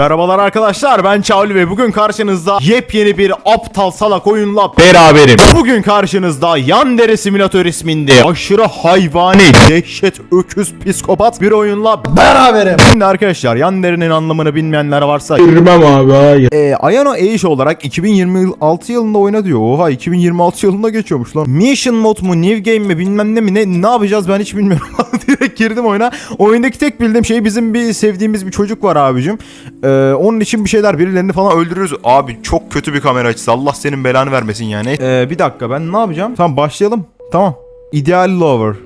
Merhabalar arkadaşlar ben Çağlı ve bugün karşınızda yepyeni bir aptal salak oyunla beraberim. Bugün karşınızda Yandere Simülatör isminde aşırı hayvani, dehşet, öküz, psikopat bir oyunla Beraberim. Şimdi arkadaşlar Yandere'nin anlamını bilmeyenler varsa Girmem abi hayır. e, Ayano Age olarak 2026 yılında oyna diyor. Oha 2026 yılında geçiyormuş lan. Mission mod mu, New Game mi bilmem ne mi ne, ne yapacağız ben hiç bilmiyorum. Direkt girdim oyuna. Oyundaki tek bildiğim şey bizim bir sevdiğimiz bir çocuk var abicim. Ee, onun için bir şeyler birilerini falan öldürürüz. Abi çok kötü bir kamera açısı. Allah senin belanı vermesin yani. Ee, bir dakika ben ne yapacağım? Tamam başlayalım. Tamam. Ideal lover.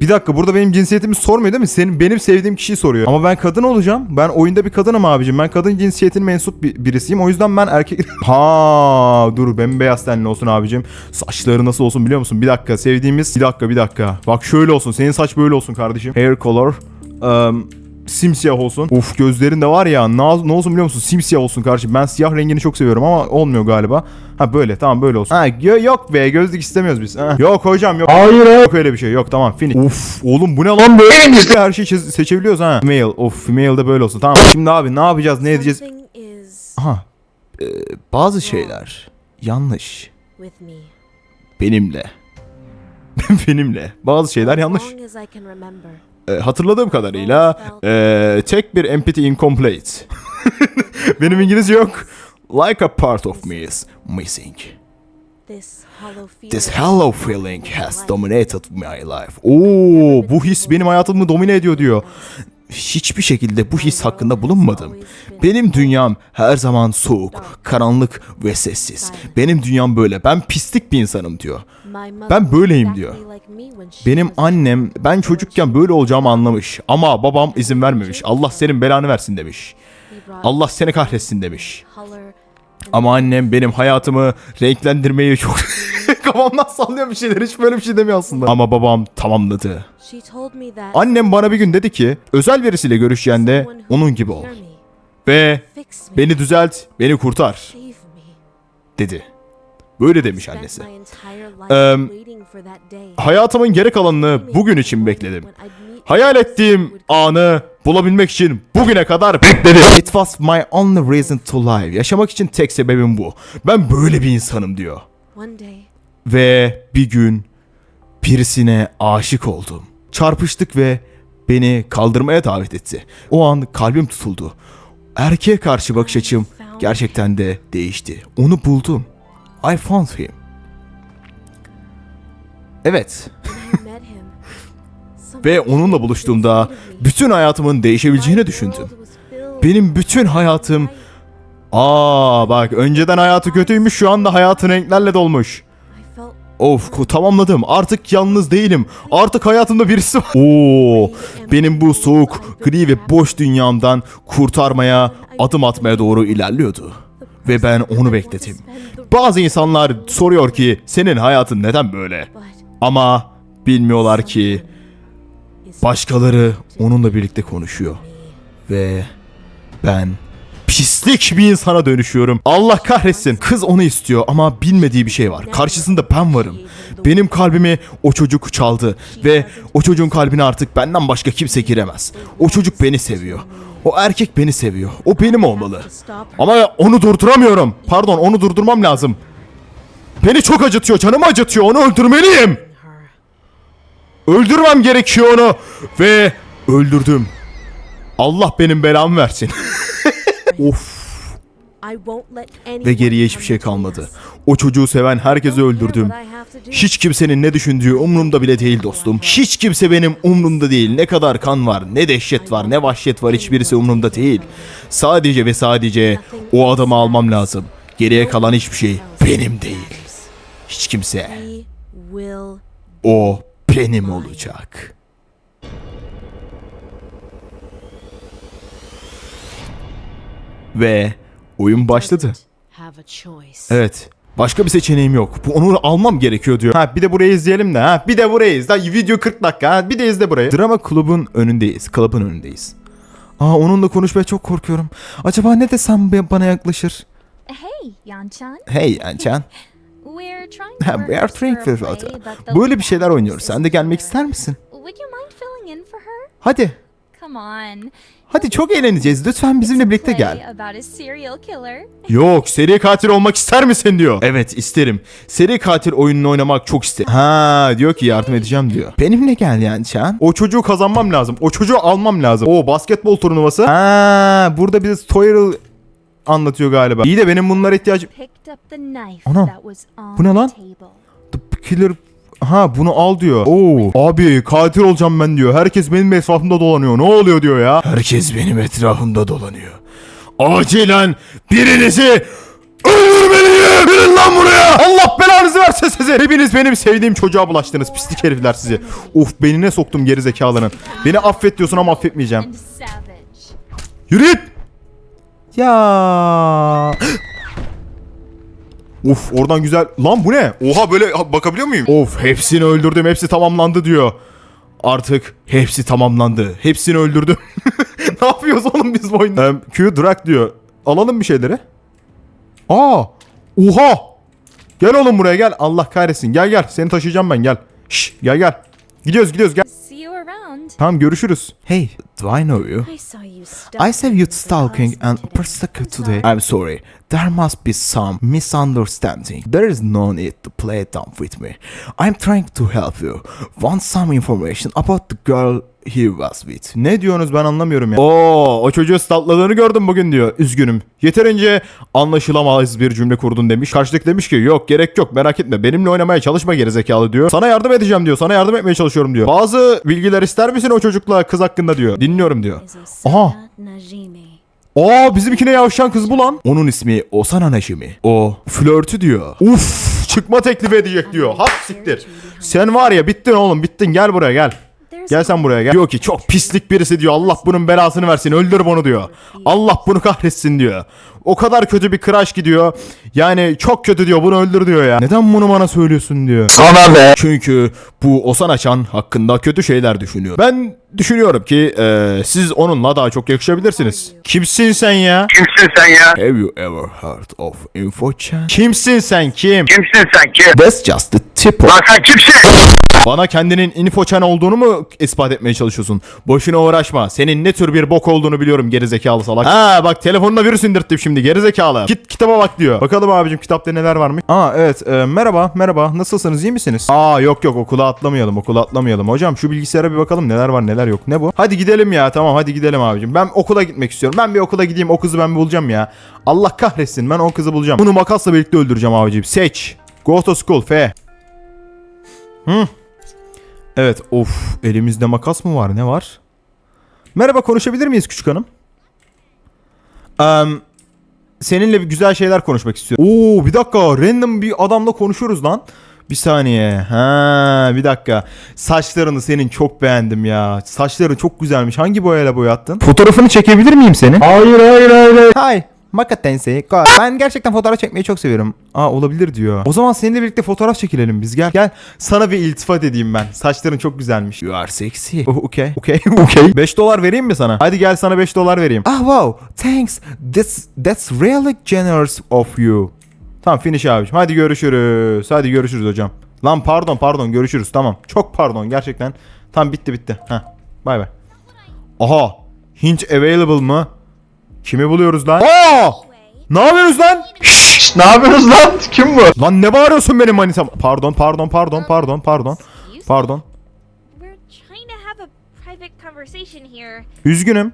Bir dakika burada benim cinsiyetimi sormuyor değil mi? Senin benim sevdiğim kişiyi soruyor. Ama ben kadın olacağım. Ben oyunda bir kadınım abicim. Ben kadın cinsiyetine mensup bir, birisiyim. O yüzden ben erkek... ha dur bembeyaz tenli olsun abicim. Saçları nasıl olsun biliyor musun? Bir dakika sevdiğimiz... Bir dakika bir dakika. Bak şöyle olsun. Senin saç böyle olsun kardeşim. Hair color. Um, simsiyah olsun. Uf gözlerin de var ya ne, ne olsun biliyor musun? Simsiyah olsun kardeşim. Ben siyah rengini çok seviyorum ama olmuyor galiba. Ha böyle tamam böyle olsun. Ha yo- yok be gözlük istemiyoruz biz. Ha. Yok hocam yok. Hayır. Yok öyle bir şey yok tamam finish. Uf oğlum bu ne lan böyle Her şeyi çe- seçebiliyoruz ha. Female of female de böyle olsun tamam. Şimdi abi ne yapacağız ne edeceğiz? Aha. Ee, bazı şeyler yanlış benimle. benimle. Bazı şeyler yanlış. Ee, hatırladığım kadarıyla ee, tek bir empathy incomplete. Benim İngilizce yok. Like a part of me is missing. This hollow feeling. This hollow feeling has dominated my life. Oo, bu his benim hayatımı domine ediyor diyor. Hiçbir şekilde bu his hakkında bulunmadım. Benim dünyam her zaman soğuk, karanlık ve sessiz. Benim dünyam böyle. Ben pislik bir insanım diyor. Ben böyleyim diyor. Benim annem ben çocukken böyle olacağımı anlamış ama babam izin vermemiş. Allah senin belanı versin demiş. Allah seni kahretsin demiş. Ama annem benim hayatımı renklendirmeyi çok kafamdan sallıyor bir şeyler. Hiç böyle bir şey demiyor aslında. Ama babam tamamladı. Annem bana bir gün dedi ki özel birisiyle görüşeceğinde onun gibi ol. Ve beni düzelt, beni kurtar dedi. Böyle demiş annesi. day. Hayatımın geri kalanını bugün için bekledim. Hayal ettiğim anı bulabilmek için bugüne kadar bekledim. It was my only reason to live. Yaşamak için tek sebebim bu. Ben böyle bir insanım diyor. Ve bir gün birisine aşık oldum. Çarpıştık ve beni kaldırmaya davet etti. O an kalbim tutuldu. Erkeğe karşı bakış açım gerçekten de değişti. Onu buldum. I found him. Evet. Ve onunla buluştuğumda bütün hayatımın değişebileceğini düşündüm. Benim bütün hayatım... Aa bak önceden hayatı kötüymüş şu anda hayatın renklerle dolmuş. Of tamamladım. Artık yalnız değilim. Artık hayatımda birisi var. Oo, benim bu soğuk, gri ve boş dünyamdan kurtarmaya, adım atmaya doğru ilerliyordu. Ve ben onu bekledim. Bazı insanlar soruyor ki senin hayatın neden böyle? Ama bilmiyorlar ki başkaları onunla birlikte konuşuyor. Ve ben pislik bir insana dönüşüyorum. Allah kahretsin. Kız onu istiyor ama bilmediği bir şey var. Karşısında ben varım. Benim kalbimi o çocuk çaldı ve o çocuğun kalbine artık benden başka kimse giremez. O çocuk beni seviyor. O erkek beni seviyor. O benim olmalı. Ama onu durduramıyorum. Pardon, onu durdurmam lazım. Beni çok acıtıyor, canımı acıtıyor. Onu öldürmeliyim. Öldürmem gerekiyor onu. Ve öldürdüm. Allah benim belamı versin. of. Ve geriye hiçbir şey kalmadı. O çocuğu seven herkesi öldürdüm. Hiç kimsenin ne düşündüğü umurumda bile değil dostum. Hiç kimse benim umurumda değil. Ne kadar kan var, ne dehşet var, ne vahşet var hiçbirisi umurumda değil. Sadece ve sadece o adamı almam lazım. Geriye kalan hiçbir şey benim değil. Hiç kimse. O benim olacak. Ve oyun başladı. Evet. Başka bir seçeneğim yok. Bu onu almam gerekiyor diyor. Ha bir de burayı izleyelim de ha. Bir de burayı izle. Video 40 dakika ha. Bir de izle burayı. Drama Club'un önündeyiz. Club'ın önündeyiz. Aa onunla konuşmaya çok korkuyorum. Acaba ne desem bana yaklaşır? Hey, Yanchan. Hey to we are trying for a the Böyle bir şeyler oynuyoruz. Sen de gelmek ister misin? Would you mind filling in for her? Hadi. Come on. Hadi çok eğleneceğiz. Lütfen bizimle birlikte gel. Yok seri katil olmak ister misin diyor. Evet isterim. Seri katil oyununu oynamak çok isterim. Ha diyor ki yardım edeceğim diyor. Benimle gel yani Çağan. O çocuğu kazanmam lazım. O çocuğu almam lazım. O basketbol turnuvası. Ha burada bize tutorial anlatıyor galiba. İyi de benim bunlara ihtiyacım... Anam, bu ne lan? The killer... Ha bunu al diyor. Oo abi katil olacağım ben diyor. Herkes benim etrafımda dolanıyor. Ne oluyor diyor ya. Herkes benim etrafımda dolanıyor. Acilen birinizi öldürmeliyim. Gelin lan buraya. Allah belanızı versin size. Hepiniz benim sevdiğim çocuğa bulaştınız. Pislik herifler sizi. Uf beynine soktum geri zekalının. Beni affet diyorsun ama affetmeyeceğim. Yürü git. Ya. Of oradan güzel. Lan bu ne? Oha böyle bakabiliyor muyum? Of hepsini öldürdüm. Hepsi tamamlandı diyor. Artık hepsi tamamlandı. Hepsini öldürdüm. ne yapıyoruz oğlum biz bu oyunda? Em, Q drag diyor. Alalım bir şeyleri. Aa! Oha! Gel oğlum buraya gel. Allah kahretsin. Gel gel. Seni taşıyacağım ben gel. Şş, gel gel. Gidiyoruz gidiyoruz gel. Tamam görüşürüz. Hey, do I know you? I saw you stalking. And persecuted today. I'm sorry. There must be some misunderstanding. There is no need to play dumb with me. I'm trying to help you. Want some information about the girl he was with. Ne diyorsunuz ben anlamıyorum ya. Oo, o çocuğu stalkladığını gördüm bugün diyor. Üzgünüm. Yeterince anlaşılamaz bir cümle kurdun demiş. Karşıdaki demiş ki yok gerek yok merak etme. Benimle oynamaya çalışma gerizekalı diyor. Sana yardım edeceğim diyor. Sana yardım etmeye çalışıyorum diyor. Bazı bilgiler ister misin o çocukla kız hakkında diyor. Dinliyorum diyor. Aha. Aa bizimkine yavşan kız bu lan. Onun ismi Osana Najimi. O flörtü diyor. Uf çıkma teklif edecek diyor. Hap siktir. Sen var ya bittin oğlum bittin gel buraya gel. Gel sen buraya gel. Diyor ki çok pislik birisi diyor. Allah bunun belasını versin. Öldür bunu diyor. Allah bunu kahretsin diyor. O kadar kötü bir crush ki diyor. Yani çok kötü diyor. Bunu öldür diyor ya. Neden bunu bana söylüyorsun diyor. Sana be. Çünkü bu Osana Chan hakkında kötü şeyler düşünüyor. Ben düşünüyorum ki eee, siz onunla daha çok yakışabilirsiniz. Kimsin sen ya? Kimsin sen ya? Have you ever heard of Info Chan? Kimsin sen kim? Kimsin sen kim? That's just the tip of Lan sen kimsin? Bana kendinin infoçan olduğunu mu ispat etmeye çalışıyorsun? Boşuna uğraşma. Senin ne tür bir bok olduğunu biliyorum gerizekalı salak. Ha bak telefonuna virüs indirttim şimdi gerizekalı. Git kitaba bak diyor. Bakalım abicim kitapta neler varmış. Aa evet e, merhaba merhaba nasılsınız iyi misiniz? Aa yok yok okula atlamayalım okula atlamayalım. Hocam şu bilgisayara bir bakalım neler var neler yok. Ne bu? Hadi gidelim ya tamam hadi gidelim abicim. Ben okula gitmek istiyorum. Ben bir okula gideyim o kızı ben bulacağım ya. Allah kahretsin ben o kızı bulacağım. Bunu makasla birlikte öldüreceğim abicim. Seç. Go to school F. Evet of elimizde makas mı var ne var? Merhaba konuşabilir miyiz küçük hanım? Em, seninle bir güzel şeyler konuşmak istiyorum. Oo bir dakika random bir adamla konuşuyoruz lan. Bir saniye. Ha bir dakika. Saçlarını senin çok beğendim ya. Saçların çok güzelmiş. Hangi boyayla boyattın? Fotoğrafını çekebilir miyim senin? Hayır hayır hayır. Hay. Maka Tensei. Go. Ben gerçekten fotoğraf çekmeyi çok seviyorum. Aa olabilir diyor. O zaman seninle birlikte fotoğraf çekilelim biz. Gel. Gel. Sana bir iltifat edeyim ben. Saçların çok güzelmiş. You are sexy. Oh, okay. Okay. okay. 5 dolar vereyim mi sana? Hadi gel sana 5 dolar vereyim. Ah wow. Thanks. That's that's really generous of you. Tamam finish abicim. Hadi görüşürüz. Hadi görüşürüz hocam. Lan pardon pardon görüşürüz tamam. Çok pardon gerçekten. Tamam bitti bitti. Heh. Bay bay. Aha. Hint available mı? Kimi buluyoruz lan? Aa! Ne yapıyorsunuz lan? Şşş ne yapıyorsunuz lan? Kim bu? Lan ne bağırıyorsun benim manitam? Pardon pardon pardon pardon pardon. Pardon. Üzgünüm.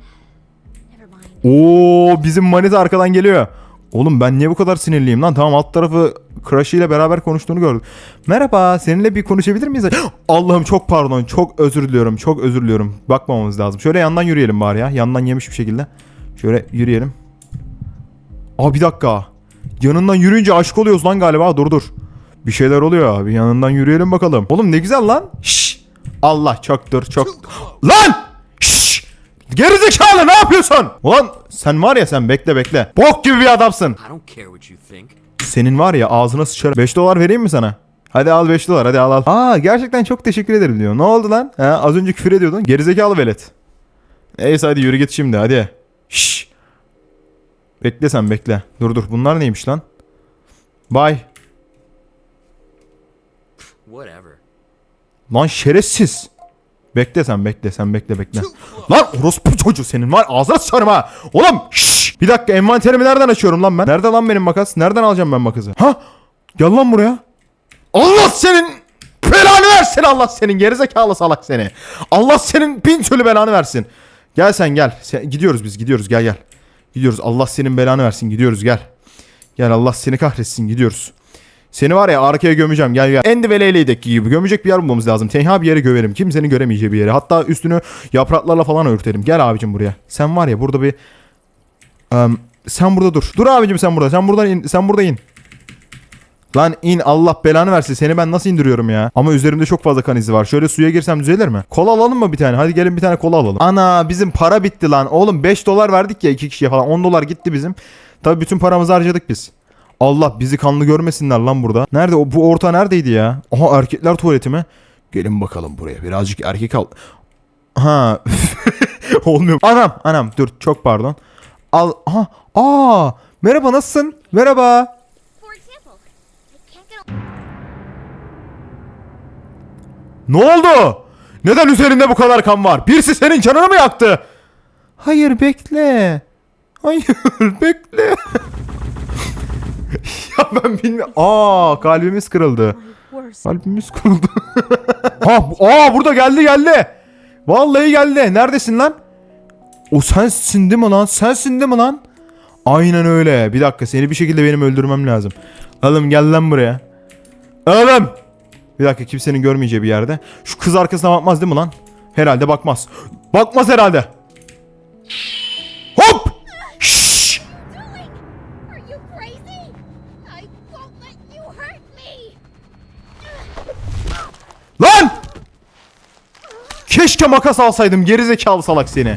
Oo bizim manita arkadan geliyor. Oğlum ben niye bu kadar sinirliyim lan? Tamam alt tarafı Crush ile beraber konuştuğunu gördüm. Merhaba seninle bir konuşabilir miyiz? Allah'ım çok pardon çok özür diliyorum çok özür diliyorum. Bakmamamız lazım. Şöyle yandan yürüyelim bari ya. Yandan yemiş bir şekilde. Şöyle yürüyelim. Aa bir dakika. Yanından yürüyünce aşık oluyoruz lan galiba. Dur dur. Bir şeyler oluyor abi. Yanından yürüyelim bakalım. Oğlum ne güzel lan. Şşş. Allah çoktur çok. Lan! Şşş. Gerizekalı ne yapıyorsun? Ulan sen var ya sen bekle bekle. Bok gibi bir adamsın. Senin var ya ağzına sıçarım. 5 dolar vereyim mi sana? Hadi al 5 dolar hadi al al. Aa gerçekten çok teşekkür ederim diyor. Ne oldu lan? Ha, az önce küfür ediyordun. Gerizekalı velet. Neyse hadi yürü git şimdi hadi. Şşş. Bekle sen bekle. Dur dur bunlar neymiş lan? Bye. Whatever. Lan şerefsiz. Bekle sen bekle sen bekle bekle. Lan orospu çocuğu senin var ağzına sıçarım ha. Oğlum şşş. Bir dakika envanterimi nereden açıyorum lan ben? Nerede lan benim makas? Nereden alacağım ben makası? Ha? Gel lan buraya. Allah senin belanı versin Allah senin gerizekalı salak seni. Allah senin bin türlü belanı versin. Gel sen gel. Sen, gidiyoruz biz gidiyoruz gel gel. Gidiyoruz Allah senin belanı versin gidiyoruz gel. Gel Allah seni kahretsin gidiyoruz. Seni var ya arkaya gömeceğim gel gel. Endi ve Leyle'deki gibi gömecek bir yer bulmamız lazım. Tenha bir yere gömerim. Kimsenin göremeyeceği bir yere. Hatta üstünü yapraklarla falan örtelim. Gel abicim buraya. Sen var ya burada bir... Em, sen burada dur. Dur abicim sen burada. Sen buradan in. Sen burada in. Lan in Allah belanı versin. Seni ben nasıl indiriyorum ya? Ama üzerimde çok fazla kan izi var. Şöyle suya girsem düzelir mi? Kola alalım mı bir tane? Hadi gelin bir tane kola alalım. Ana bizim para bitti lan. Oğlum 5 dolar verdik ya iki kişiye falan. 10 dolar gitti bizim. Tabii bütün paramızı harcadık biz. Allah bizi kanlı görmesinler lan burada. Nerede o bu orta neredeydi ya? Aha erkekler tuvaleti mi? Gelin bakalım buraya. Birazcık erkek al. Ha. Olmuyor. Anam anam dur çok pardon. Al. Aha. Aa. Merhaba nasılsın? Merhaba. Ne oldu? Neden üzerinde bu kadar kan var? Birisi senin canını mı yaktı? Hayır bekle. Hayır bekle. ya ben bilmiyorum. Aa kalbimiz kırıldı. Kalbimiz kırıldı. ha, bu- aa burada geldi geldi. Vallahi geldi. Neredesin lan? O sensin değil mi lan? Sensin değil mi lan? Aynen öyle. Bir dakika seni bir şekilde benim öldürmem lazım. Oğlum gel lan buraya. Oğlum. Bir dakika kimsenin görmeyeceği bir yerde. Şu kız arkasına bakmaz değil mi lan? Herhalde bakmaz. Bakmaz herhalde. Hop! Şşş! Lan! Keşke makas alsaydım gerizekalı salak seni.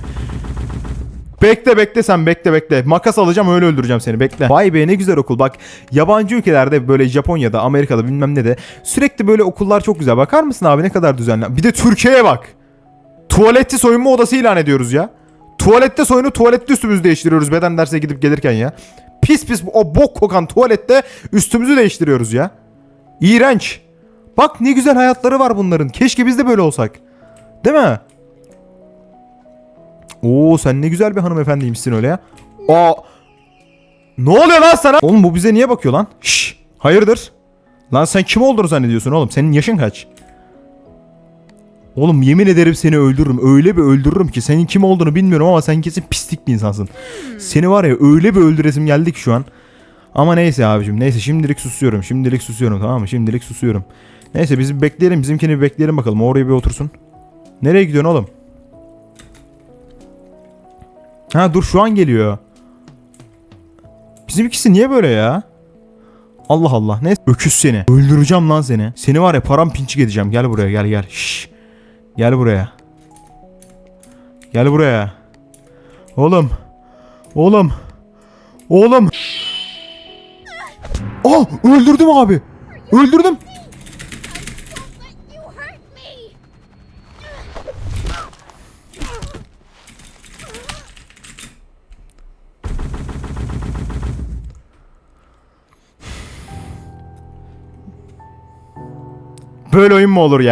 Bekle bekle sen bekle bekle. Makas alacağım öyle öldüreceğim seni bekle. Vay be ne güzel okul bak. Yabancı ülkelerde böyle Japonya'da Amerika'da bilmem ne de sürekli böyle okullar çok güzel. Bakar mısın abi ne kadar düzenli. Bir de Türkiye'ye bak. Tuvaleti soyunma odası ilan ediyoruz ya. Tuvalette soyunu tuvalette üstümüzü değiştiriyoruz beden derse gidip gelirken ya. Pis pis o bok kokan tuvalette üstümüzü değiştiriyoruz ya. İğrenç. Bak ne güzel hayatları var bunların. Keşke biz de böyle olsak. Değil mi? Oo sen ne güzel bir hanımefendiymişsin öyle ya. Aa. Ne oluyor lan sana? Oğlum bu bize niye bakıyor lan? Şş. Hayırdır? Lan sen kim olduğunu zannediyorsun oğlum? Senin yaşın kaç? Oğlum yemin ederim seni öldürürüm. Öyle bir öldürürüm ki senin kim olduğunu bilmiyorum ama sen kesin pislik bir insansın. Seni var ya öyle bir öldüresim geldi ki şu an. Ama neyse abicim neyse şimdilik susuyorum. Şimdilik susuyorum tamam mı? Şimdilik susuyorum. Neyse biz bekleyelim. Bizimkini bir bekleyelim bakalım. Oraya bir otursun. Nereye gidiyorsun oğlum? Ha dur şu an geliyor. Bizimkisi niye böyle ya? Allah Allah. Ne? Öküz seni. Öldüreceğim lan seni. Seni var ya param pinçik edeceğim. Gel buraya gel gel. Şşş. Gel buraya. Gel buraya. Oğlum. Oğlum. Oğlum. Aa öldürdüm abi. Öldürdüm. Böyle oyun mu olur ya?